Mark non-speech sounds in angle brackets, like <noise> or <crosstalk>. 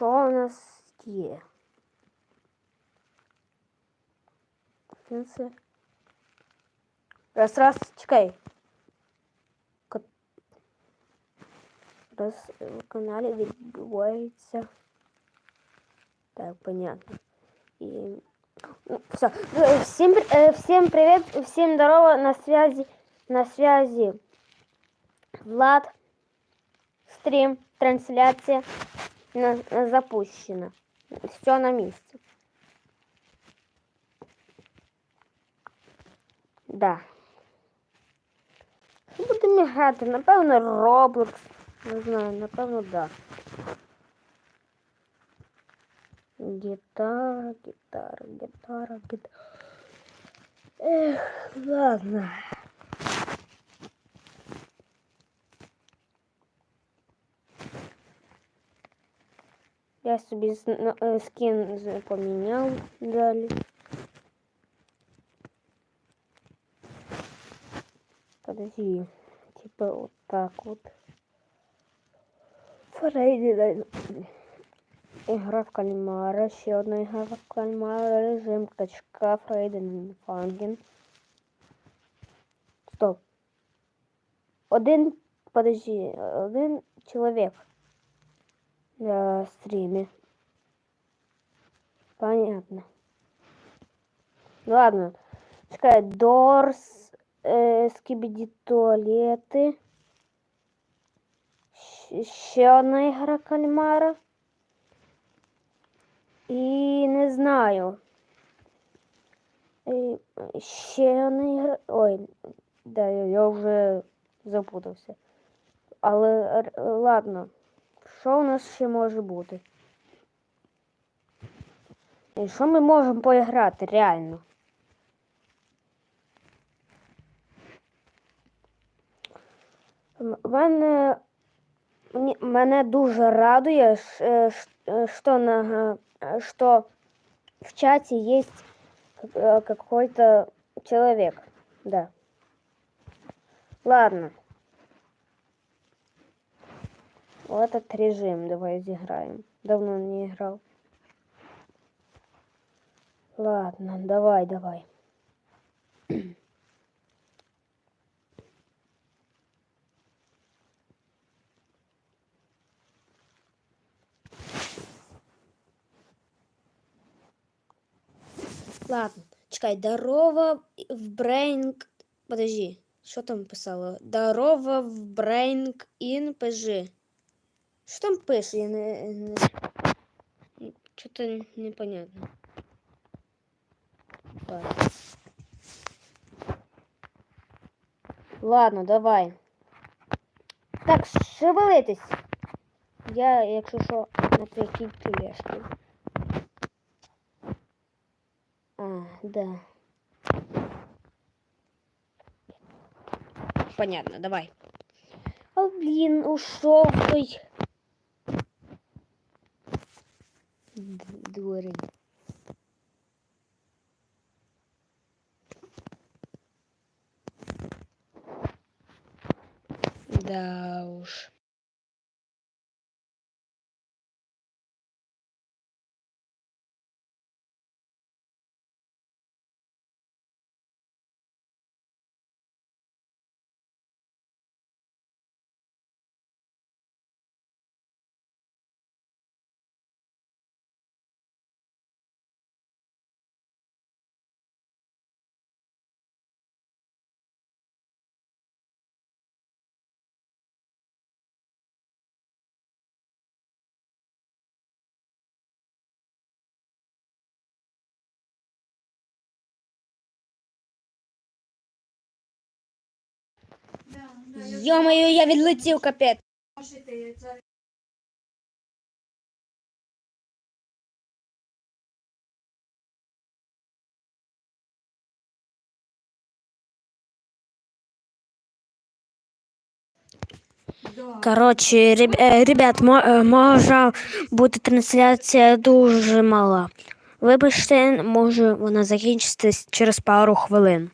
що у нас є? Це. Раз, раз, чекай. Ка- Раз в каналі відбувається. Так, понятно. І... Ну, все. Е, Всім, при- е, всім привіт, всім здорово, на связи, на связи Влад, стрім, трансляція на, на- запущена. Все на місці. Да. Що будемо грати? Напевно, Roblox. Не знаю, напевно, да. Гітара, гітара, гітара, гітара. Ех, ладно. Я собі з- на- е, скін з- поміняв далі. Подожди. Типа вот так вот. Фрейди. Игра в кальмара. Ще одна ігра в кальмара. Режим качка. Фрейден Фанген. Стоп. Один. Подожди. Один чоловік. На стриме. Понятно. Ну ладно. Чекай, Дорс, е, скібіді туалети. Щ- Ще одна ігра кальмара. І не знаю. І ще одна ігра. Ой, да, я, я вже запутався. Але ладно. Що у нас ще може бути? І що ми можемо поіграти реально? М- Мене, мені- мене дуже радує, ш- е, ш- е, що, на, е, що в чаті є э, какой-то человек. Да. Ладно. Вот этот режим давай изыграем. Давно не играл. Ладно, давай, давай. <clears throat> Ладно, чекай, здорова в Брейнг. Подожди, що там писало? Здорова в Брейнг ін ПЖ. Що там пише? Я не. Что-то непонятно. Ладно, давай. Так, шевелитись. Я, якщо що, на такій тележці. А, да. Понятно, давай. А, блин, ушел той. Дурень. Да уж. Ё-моё, я відлетів капець. Коротше, реб, е, ребят, мо- е, може бути трансляція дуже мала. Вибачте, може вона закінчиться через пару хвилин.